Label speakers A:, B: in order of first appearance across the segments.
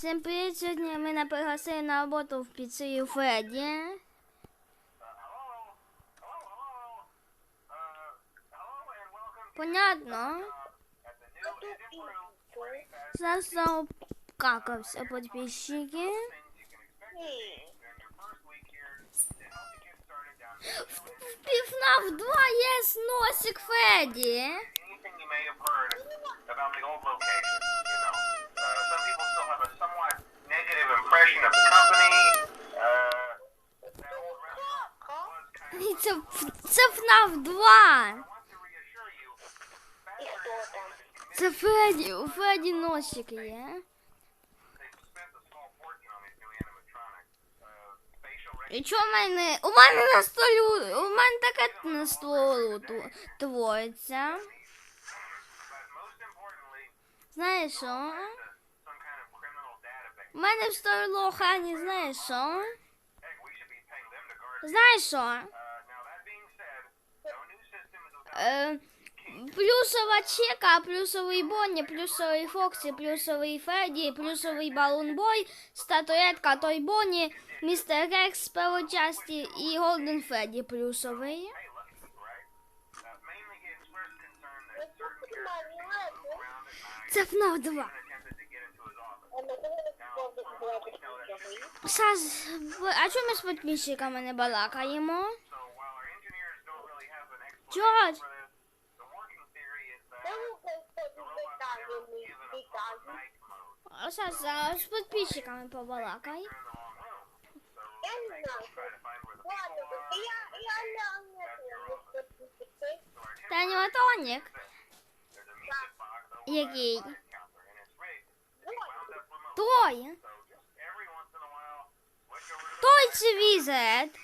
A: Всім привіт! Сьогодні мене пригласили на роботу в піцерію Фредді. Понятно. Зараз знову какався підписчики. В FNAF 2 є носик Фредді.
B: Impression of the company. Uh,
A: Це, це FNAF 2.
B: I want to reassure you,
C: І хто там?
A: Це Фредді, у Фредді носик є.
B: Uh,
A: І чого в мене? У мене на столі, у мене таке на столу твориться. Знаєш що? У мене в столі охрані, знаєш що? Знаєш що? Е, плюсова Чека, плюсовий Бонні, плюсовий Фоксі, плюсовий Фредді, плюсовий Балунбой, статуетка Той Бонні, містер Рекс з першої часті і Голден Фредді плюсовий. Це ФНАФ 2. Б- а чому ми з підписчиками не балакаємо?
C: Ну,
B: night mode.
A: А з підписчиками побалакай.
C: Я
A: Який? Візет?
C: це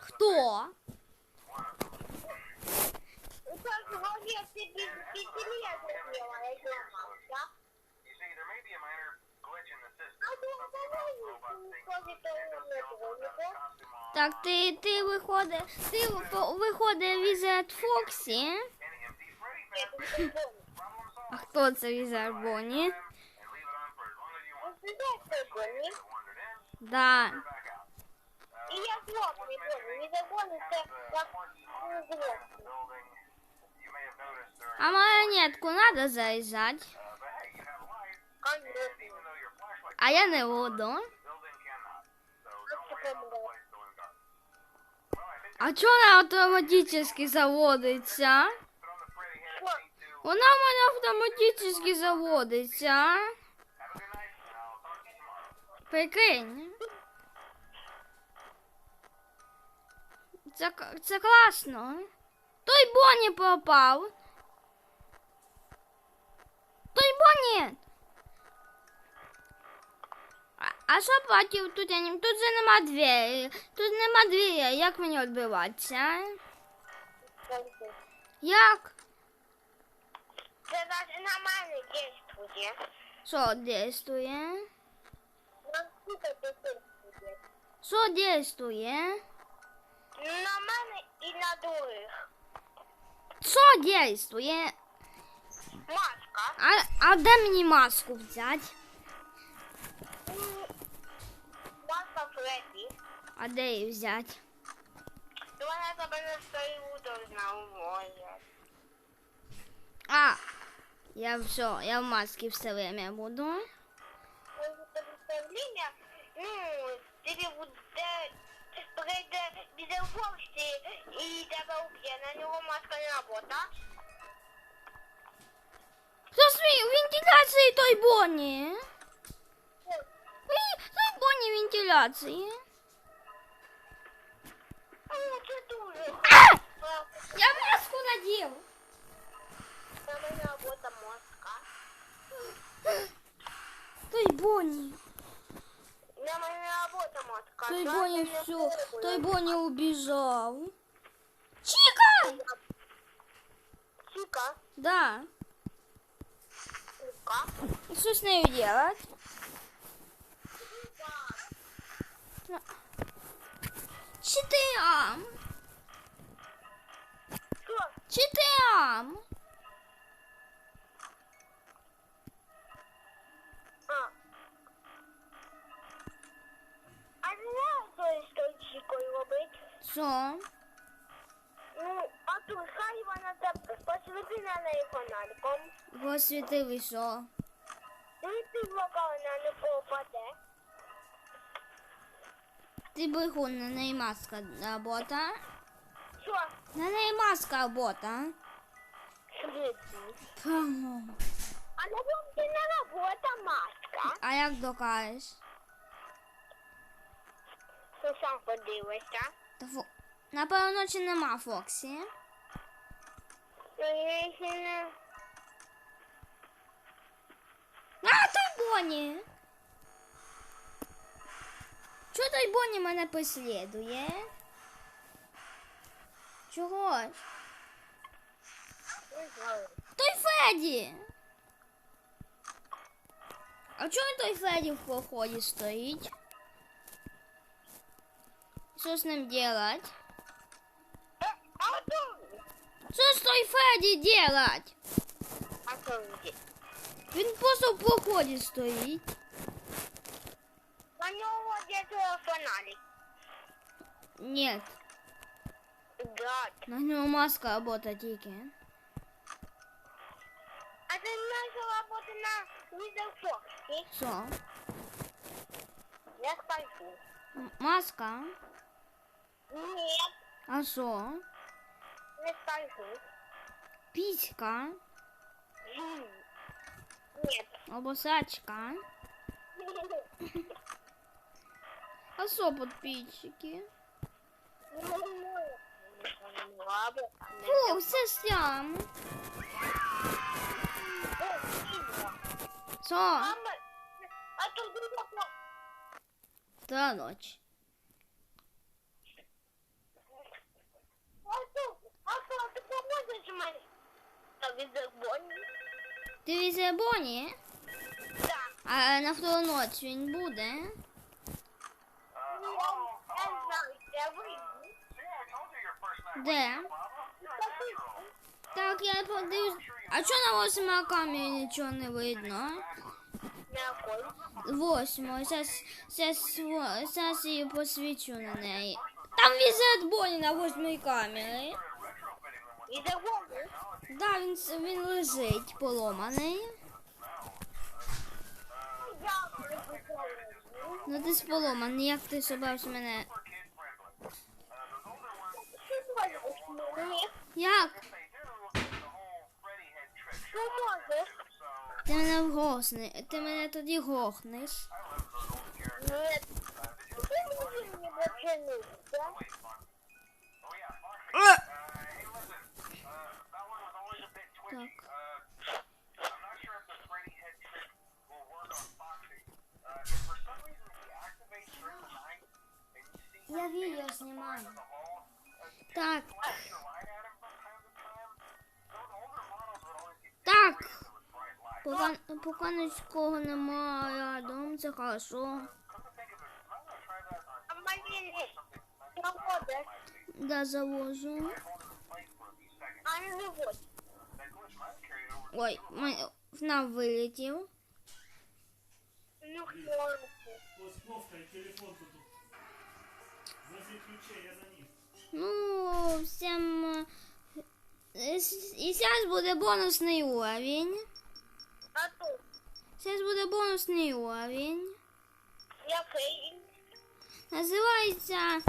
A: Хто?
C: Є собі піцерія зробила, я зламався.
B: You see, there may be a minor glitch in the system.
C: А то
B: Something about
C: давай,
B: robots being
C: коли то
B: endoskeleton without a costume on,
A: Так, ти, ти виходить, ти виходить візет Фоксі. А хто це візет Бонні? Да.
C: І я
A: А марионетку надо заряжать.
B: uh,
A: А я не буду. А чого вона автоматично заводиться? Вона в мене автоматично заводиться.
B: Tomorrow.
A: Прикинь. Це, це класно. Той Бонні пропав. Той Бонні. А, а що платів тут? я Тут же нема двері. Тут нема двері. Як мені відбиватися? Як?
C: Це навіть нормально дійствує.
A: Що дійствує?
C: Нам сука дійствує.
A: Що дійствує?
C: На мене і на других.
A: Що дійствує?
C: Маска.
A: А, а де мені маску взяти?
C: М, Маска Фредді.
A: А де її взяти?
C: І Вона тебе на столу должна уволити.
A: А, я все, я в маске все время буду.
C: Може тобі це время, ну, тобі буде прийде бізерфоксі і тебе уб'є. На нього маска не робота.
A: Хто свій вентиляції той Бонні? Ой, Той Бонні вентиляції.
C: Ну, це дуже.
A: А!
C: А,
A: Я маску надів.
C: Там не робота маска.
A: Той Бонні.
C: На мене робота маска.
A: Той
C: Там
A: Бонні
C: не
A: все.
C: робота.
A: Той Бонні убіжав. Чика!
C: Чика.
A: Да.
C: Сука.
A: И что с нею делать? Читаем.
C: Що?
A: Читаем. Що?
C: Ну, хай вона тебе посвіти на неї фонариком.
A: Посвітив і що?
C: Ну, і ти поки вона не попаде.
A: Ти брехун, на неї маска робота.
C: Що?
A: На неї маска робота. Прямо.
C: А на вовці не робота маска.
A: А як докажеш?
C: Що сам подивишся.
A: Фо... Напевно, чи нема Фоксі.
C: Ну.
A: А, той Бонні! Чого той Бонні мене преслідує? Чого ж? Той Феді! А чого той Феді в проході стоїть? Що з ним делать?
C: Е, А тут?
A: Що з той Феді делать?
C: А тут?
A: Він просто в проході стоїть.
C: На нього є фонарик.
A: Ні,
C: Да.
A: на нього маска робота тільки.
C: А ти знаєш роботи на Візерфоксі?
A: Що?
C: Я скажу.
A: М- Маска?
C: Ні,
A: А що?
C: не скажу.
A: Піська?
C: М. Ні.
A: Або сачка? А що подписчики? Фу, все сям. Що?
C: Мама, а тут глибоко.
A: Та ночь.
C: Мені? На візербоні?
A: Ти візе Бонні?
C: Так.
A: А на втору ніч він буде?
C: Ні, я знаю, я вийду.
B: Night.
A: Де? Так, я подивлюсь. А чого на восьмій камері нічого не видно? Восьмої. Зараз, зараз, зараз її посвічу на неї. Там візит Бонні на восьмій камері.
C: Візербоні?
A: Да, він, він лежить поломаний. Ну ти ж поломаний, як ти собрався мене. Як? Ти мене вгосни. Ти мене тоді гохнеш.
C: Ні.
A: Поки, нічого немає рядом, це хорошо. Да, завожу.
C: а не
B: over
A: Ой, ми- ФНАФ вилетів.
C: Ну.
A: Ну, всім. е, с- І зараз буде бонусний уровень.
C: А тут,
A: Зараз буде бонусний уровень.
C: який?
A: Називається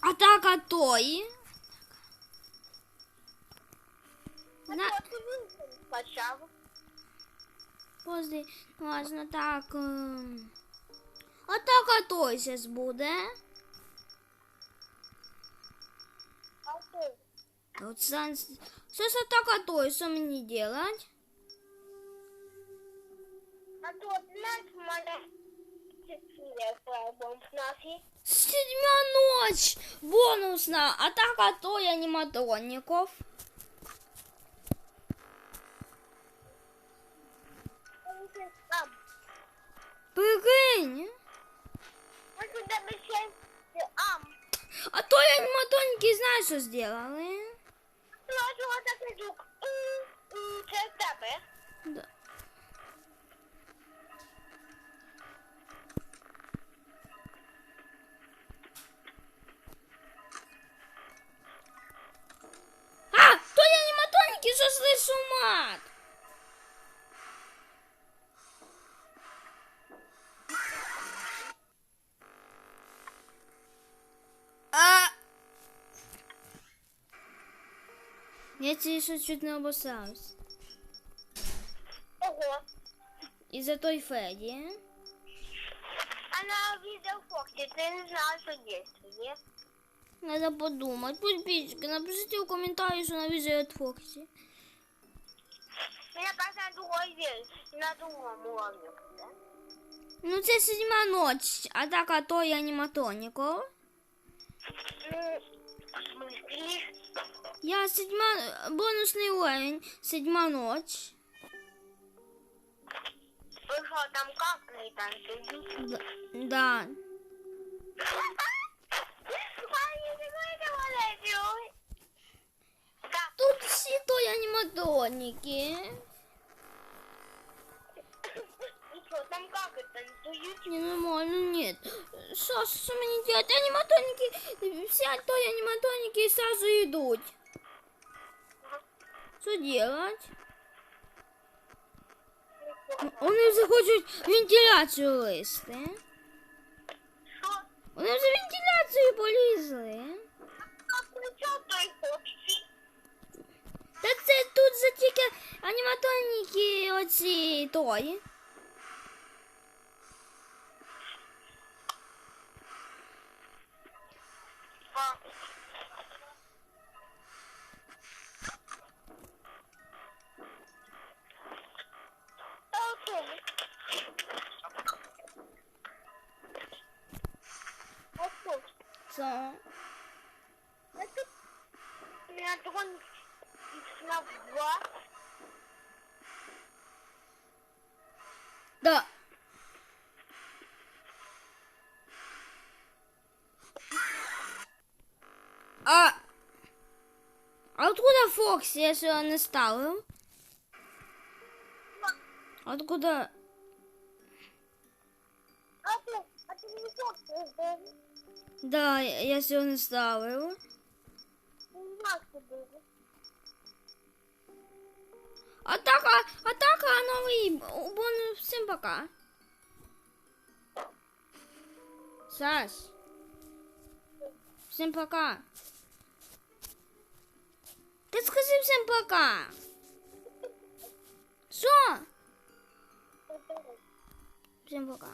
A: Атака Той.
C: А
A: На...
C: то ти він почав.
A: Позди, важно так. ем, Атака Той зараз буде.
C: А тут,
A: От санс... Зараз атака Той, що мені делать?
C: Флебом в нас є.
A: Седьмя ночь! Бонусна! Атака Той аниматроников.
C: Там,
A: Прикинь!
C: ось у тебе ще є ам.
A: А той аниматроники знаєш, що сделали?
C: злий сумат.
A: А... Я тебе ще чуть не обосрался.
C: Ого.
A: И за той
C: Феди. Она увидела Фокси, ты не знала, что действует.
A: Надо подумать. Пусть, напишите в комментарии, что она видела Фокси.
C: Мне кажется, на другой вере, на другом уровне. Да?
A: Ну, це седьма ночь, атака той аніматоніку.
C: Ну, в смысле?
A: Я седьма, бонусний уровень, седьма ночь.
C: Вы что, там как танцуют?
A: Да. да.
C: Ай, не говорите, Да,
A: Тут всі той аніматоніки.
C: танцуют?
A: Не нормально, нет. Что, что мне делать? Аниматоники, все той аниматоники сразу идут. Что делать? Вони вже хочуть вентиляцію листи.
C: Что?
A: Вони вже вентиляцію полізли.
C: А при чем той Фокси?
A: Та це тут за тільки аніматоніки оці той. Да. А... А откуда Фокси, если он не ставил? Откуда?
C: А ты, а ты не Фокси, был?
A: Да, если он не ставил.
C: Не Макси был.
A: Атака, атака, новый бонус. Всем пока. Саш. Всем пока. Ты скажи всем пока. Что? Всем пока.